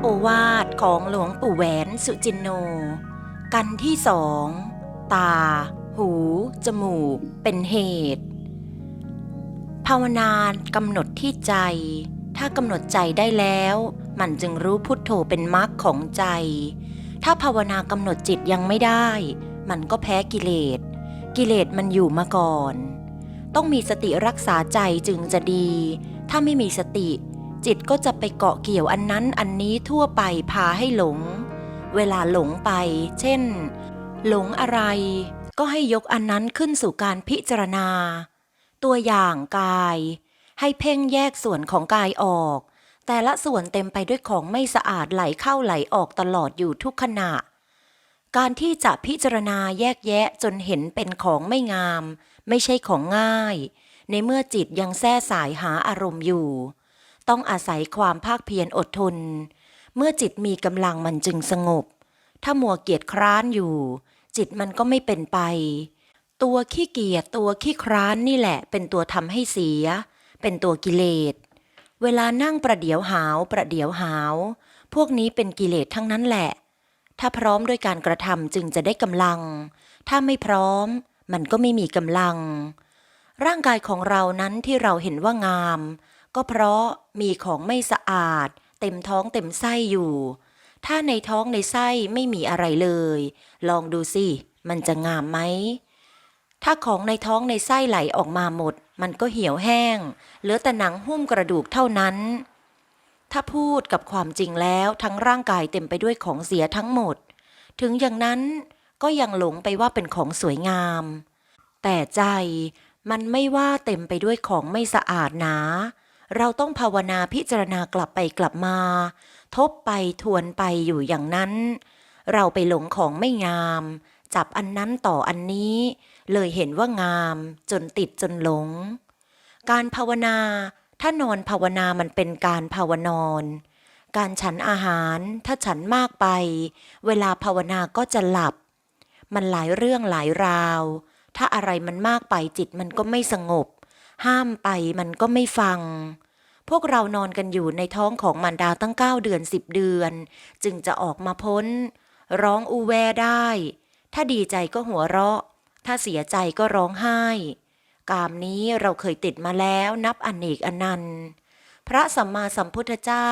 โอวาทของหลวงปู่แหวนสุจินโน กันที่สอง ตา หู จมูก เป็นเหตุ ภาวนากำหนดที่ใจ ถ้ากำหนดใจได้แล้ว มันจึงรู้พุทโธเป็นมรรคของใจ ถ้าภาวนากำหนดจิตยังไม่ได้ มันก็แพ้กิเลส กิเลสมันอยู่มาก่อน ต้องมีสติรักษาใจจึงจะดี ถ้าไม่มีสติ จิตก็จะไปเกาะเกี่ยวอันนั้นอันนี้ทั่วไปพาให้หลง เวลาหลงไป เช่น หลงอะไร ก็ให้ยกอันนั้นขึ้นสู่การพิจารณา ตัวอย่างกาย ให้เพ่งแยกส่วนของกายออก แต่ละส่วนเต็มไปด้วยของไม่สะอาดไหลเข้าไหลออกตลอดอยู่ทุกขณะ การที่จะพิจารณาแยกแยะจนเห็นเป็นของไม่งาม ไม่ใช่ของง่าย ในเมื่อจิตยังแท้สายหาอารมณ์อยู่ ต้องอาศัยความภาคเพียรอดทน เมื่อจิตมีกำลังมันจึงสงบ ถ้ามัวเกียจคร้านอยู่ จิตมันก็ไม่เป็นไป ตัวขี้เกียจตัวขี้คร้านนี่แหละ เป็นตัวทำให้เสีย เป็นตัวกิเลส เวลานั่งประเดี๋ยวหาวประเดี๋ยวหาว พวกนี้เป็นกิเลสทั้งนั้นแหละ ถ้าพร้อมด้วยการกระทำจึงจะได้กำลัง ถ้าไม่พร้อม มันก็ไม่มีกำลัง ร่างกายของเรานั้นที่เราเห็นว่างาม ก็เพราะมีของไม่สะอาด เต็มท้องเต็มไส้อยู่ ถ้าในท้องในไส้ไม่มีอะไรเลย ลองดูสิ มันจะงามไหม ถ้าของในท้องในไส้ไหลออกมาหมด มันก็เหี่ยวแห้ง เหลือแต่หนังหุ้มกระดูกเท่านั้น ถ้าพูดกับความจริงแล้วทั้งร่างกายเต็มไปด้วยของเสียทั้งหมด ถึงอย่างนั้นก็ยังหลงไปว่าเป็นของสวยงาม แต่ใจมันไม่ว่าเต็มไปด้วยของไม่สะอาดหนา เราต้องภาวนาพิจารณากลับไปกลับมา ทบไปทวนไปอยู่อย่างนั้น เราไปหลงของไม่งาม จับอันนั้นต่ออันนี้ เลยเห็นว่างาม จนติดจนหลง การภาวนา ถ้านอนภาวนามันเป็นการภาวนอน การฉันอาหารถ้าฉันมากไป เวลาภาวนาก็จะหลับ มันหลายเรื่องหลายราว ถ้าอะไรมันมากไปจิตมันก็ไม่สงบห้ามไปมันก็ไม่ฟัง พวกเรานอนกันอยู่ในท้องของมารดาตั้งเก้าเดือนสิบเดือน จึงจะออกมาพ้น ร้องอูแวได้ ถ้าดีใจก็หัวเราะ ถ้าเสียใจก็ร้องไห้ กามนี้เราเคยติดมาแล้วนับอเนกอนันต์ พระสัมมาสัมพุทธเจ้า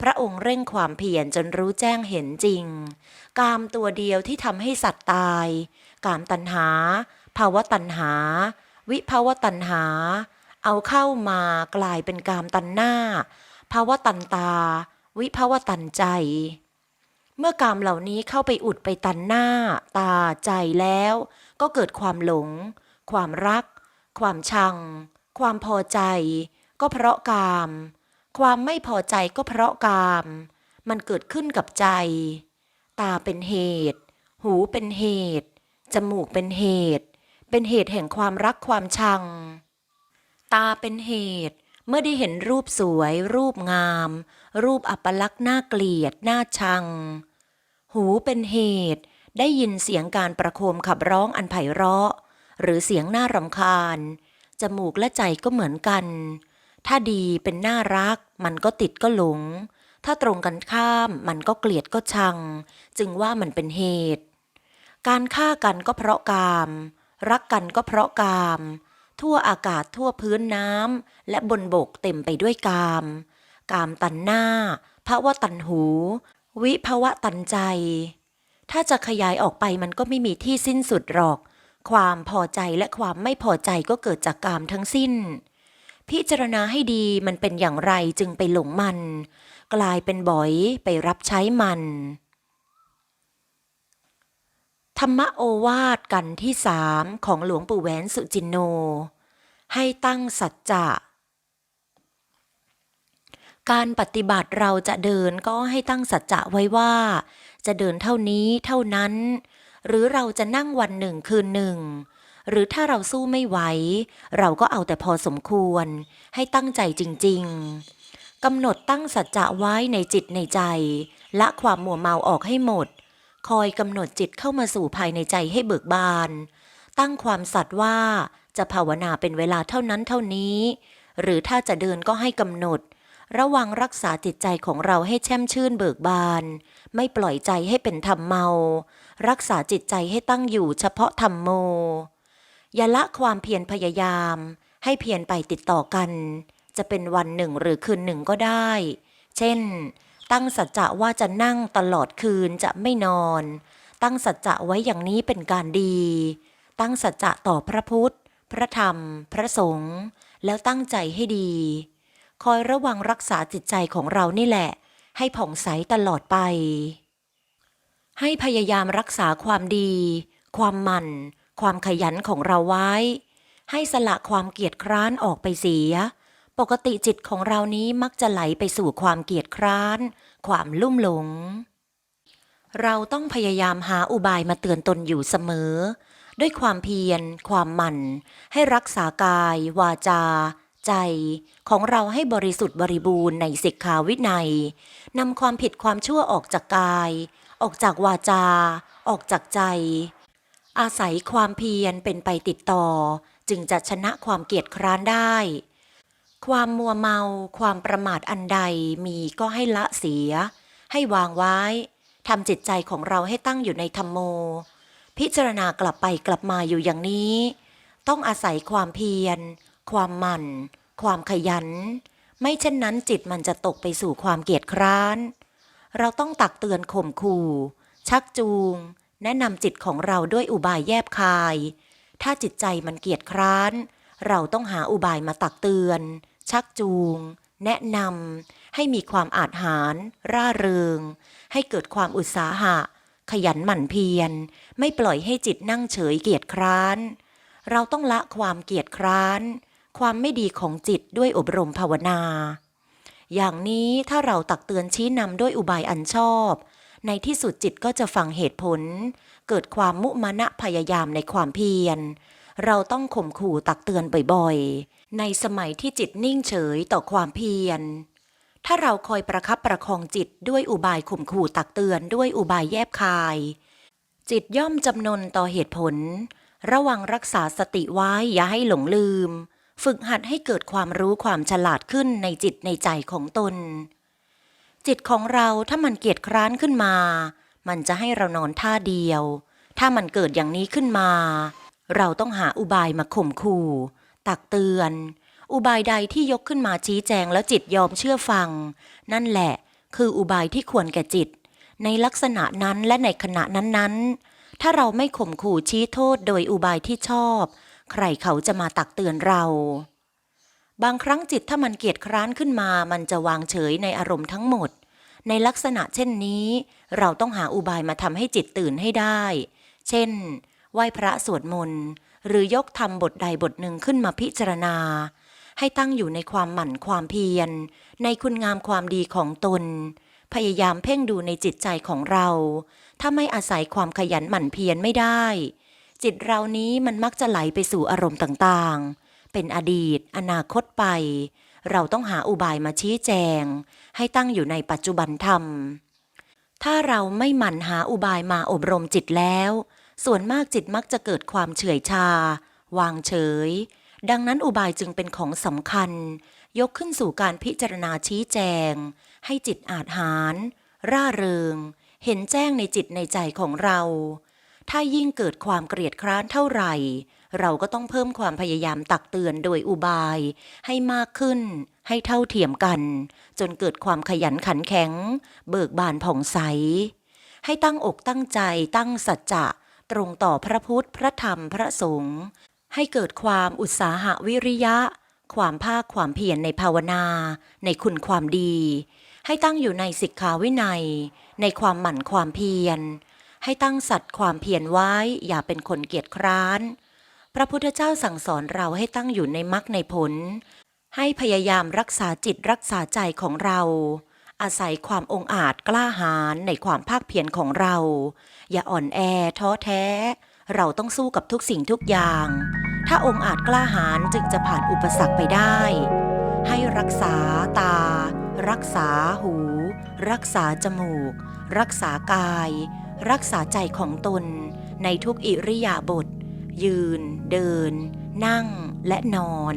พระองค์เร่งความเพียรจนรู้แจ้งเห็นจริง กามตัวเดียวที่ทำให้สัตว์ตาย กามตัณหา ภาวะตัณหา วิภาวะตัณหา เอาเข้ามากลายเป็นกามตัณหน้า ภาวะตันตา วิภาวะตันใจ เมื่อกามเหล่านี้เข้าไปอุดไปตันหน้า ตาใจแล้ว ก็เกิดความหลง ความรัก ความชัง ความพอใจ ก็เพราะกาม ความไม่พอใจก็เพราะกาม มันเกิดขึ้นกับใจ ตาเป็นเหตุ หูเป็นเหตุ จมูกเป็นเหตุ เป็นเหตุแห่งความรักความชัง ตาเป็นเหตุ เมื่อได้เห็นรูปสวย รูปงาม รูปอัปลักษณ์น่าเกลียดน่าชัง หูเป็นเหตุ ได้ยินเสียงการประโคมขับร้องอันไพเราะ หรือเสียงน่ารำคาญ จมูกและใจก็เหมือนกัน ถ้าดีเป็นน่ารัก มันก็ติดก็หลง ถ้าตรงกันข้ามมันก็เกลียดก็ชัง จึงว่ามันเป็นเหตุ การฆ่ากันก็เพราะกาม รักกันก็เพราะกาม ทั่วอากาศทั่วพื้นน้ำและบนบกเต็มไปด้วยกาม กามตันหน้าภาวะตันหู วิภาวะตันใจ ถ้าจะขยายออกไปมันก็ไม่มีที่สิ้นสุดหรอก ความพอใจและความไม่พอใจก็เกิดจากกามทั้งสิ้น พิจารณาให้ดีมันเป็นอย่างไรจึงไปหลงมัน กลายเป็นบ่อยไปรับใช้มันธรรมโอวาทกันที่สามของหลวงปู่แหวนสุจินโน ให้ตั้งสัจจะการปฏิบัติเราจะเดินก็ให้ตั้งสัจจะไว้ว่า จะเดินเท่านี้เท่านั้น หรือเราจะนั่งวันหนึ่งคืนหนึ่ง หรือถ้าเราสู้ไม่ไหว เราก็เอาแต่พอสมควร ให้ตั้งใจจริง ๆกำหนดตั้งสัจจะไว้ในจิตในใจ ละความมัวเมาออกให้หมด คอยกำหนดจิตเข้ามาสู่ภายในใจให้เบิกบาน ตั้งความสัตย์ว่า จะภาวนาเป็นเวลาเท่านั้นเท่านี้ หรือถ้าจะเดินก็ให้กำหนด ระวังรักษาจิตใจของเราให้แช่มชื่นเบิกบาน ไม่ปล่อยใจให้เป็นธรรมเมา รักษาจิตใจให้ตั้งอยู่เฉพาะธรรมโม อย่าละความเพียรพยายาม ให้เพียรไปติดต่อกัน จะเป็นวันหนึ่งหรือคืนหนึ่งก็ได้ เช่น ตั้งสัจจะว่าจะนั่งตลอดคืนจะไม่นอน ตั้งสัจจะไว้อย่างนี้เป็นการดี ตั้งสัจจะต่อพระพุทธ พระธรรม พระสงฆ์แล้วตั้งใจให้ดี คอยระวังรักษาจิตใจของเรานี่แหละ ให้ผ่องใสตลอดไป ให้พยายามรักษาความดี ความมั่นความขยันของเราไว้ ให้สละความเกียจคร้านออกไปเสีย ปกติจิตของเรานี้มักจะไหลไปสู่ความเกียจคร้าน ความลุ่มหลง เราต้องพยายามหาอุบายมาเตือนตนอยู่เสมอ ด้วยความเพียร ความหมั่น ให้รักษากาย วาจา ใจ ของเราให้บริสุทธิ์บริบูรณ์ในสิกขาวินัยนำความผิดความชั่วออกจากกาย ออกจากวาจา ออกจากใจ อาศัยความเพียรเป็นไปติดต่อ จึงจะชนะความเกียจคร้านได้ ความมัวเมา ความประมาทอันใดมีก็ให้ละเสีย ให้วางไว้ทำจิตใจของเราให้ตั้งอยู่ในธรรมโม พิจารณากลับไปกลับมาอยู่อย่างนี้ ต้องอาศัยความเพียร ความหมั่น ความขยัน ไม่เช่นนั้นจิตมันจะตกไปสู่ความเกียจคร้าน เราต้องตักเตือนข่มขู่ ชักจูง แนะนำจิตของเราด้วยอุบายแยบคาย ถ้าจิตใจมันเกียจคร้าน เราต้องหาอุบายมาตักเตือน ชักจูง แนะนำให้มีความอาจหาร ร่าเริง ให้เกิดความอุตสาหะ ขยันหมั่นเพียร ไม่ปล่อยให้จิตนั่งเฉยเกียจคร้าน เราต้องละความเกียจคร้าน ความไม่ดีของจิตด้วยอบรมภาวนา อย่างนี้ถ้าเราตักเตือนชี้นำด้วยอุบายอันชอบ ในที่สุดจิตก็จะฟังเหตุผล เกิดความมุมานะพยายามในความเพียร เราต้องข่มขู่ตักเตือนบ่อยๆ ในสมัยที่จิตนิ่งเฉยต่อความเพียร ถ้าเราคอยประคับประคองจิตด้วยอุบายข่มขู่ตักเตือนด้วยอุบายแยบคาย จิตย่อมจำนนต่อเหตุผล ระวังรักษาสติไว้อย่าให้หลงลืม ฝึกหัดให้เกิดความรู้ความฉลาดขึ้นในจิตในใจของตน จิตของเราถ้ามันเกียจคร้านขึ้นมา มันจะให้เรานอนท่าเดียว ถ้ามันเกิดอย่างนี้ขึ้นมา เราต้องหาอุบายมาข่มขู่ ตักเตือน อุบายใดที่ยกขึ้นมาชี้แจงแล้วจิตยอมเชื่อฟัง นั่นแหละ คืออุบายที่ควรแก่จิต ในลักษณะนั้นและในขณะนั้นๆ ถ้าเราไม่ข่มขู่ชี้โทษโดยอุบายที่ชอบ ใครเขาจะมาตักเตือนเรา บางครั้งจิตถ้ามันเกียจคร้านขึ้นมา มันจะวางเฉยในอารมณ์ทั้งหมด ในลักษณะเช่นนี้ เราต้องหาอุบายมาทำให้จิตตื่นให้ได้ เช่น ไหว้พระสวดมนต์หรือยกธรรมบทใดบทหนึ่งขึ้นมาพิจารณา ให้ตั้งอยู่ในความหมั่นความเพียร ในคุณงามความดีของตน พยายามเพ่งดูในจิตใจของเรา ถ้าไม่อาศัยความขยันหมั่นเพียรไม่ได้ จิตเรานี้มันมักจะไหลไปสู่อารมณ์ต่างๆ เป็นอดีต อนาคตไป เราต้องหาอุบายมาชี้แจง ให้ตั้งอยู่ในปัจจุบันธรรม ถ้าเราไม่หมั่นหาอุบายมาอบรมจิตแล้ว ส่วนมากจิตมักจะเกิดความเฉื่อยชา วางเฉย ดังนั้นอุบายจึงเป็นของสำคัญ ยกขึ้นสู่การพิจารณาชี้แจง ให้จิตอาจหาร ร่าเริง เห็นแจ้งในจิตในใจของเรา ถ้ายิ่งเกิดความเกลียดคร้านเท่าไหร่ เราก็ต้องเพิ่มความพยายามตักเตือนโดยอุบาย ให้มากขึ้น ให้เท่าเทียมกัน จนเกิดความขยันขันแข็ง เบิกบานผ่องใส ให้ตั้งอกตั้งใจตั้งสัจจะตรงต่อพระพุทธ พระธรรม พระสงฆ์ ให้เกิดความอุตสาหะวิริยะ ความภาคความเพียรในภาวนา ในคุณความดี ให้ตั้งอยู่ในสิกขาวินัย ในความหมั่นความเพียร ให้ตั้งสัตว์ความเพียรไว้อย่าเป็นคนเกียจคร้าน พระพุทธเจ้าสั่งสอนเราให้ตั้งอยู่ในมรรคในผล ให้พยายามรักษาจิตรักษาใจของเราอาศัยความองอาจกล้าหาญในความภาคเพียรของเรา อย่าอ่อนแอท้อแท้ เราต้องสู้กับทุกสิ่งทุกอย่าง ถ้าองค์อาจกล้าหาญจึงจะผ่านอุปสรรคไปได้ ให้รักษาตา รักษาหู รักษาจมูก รักษากาย รักษาใจของตน ในทุกอิริยาบถยืน เดิน นั่งและนอน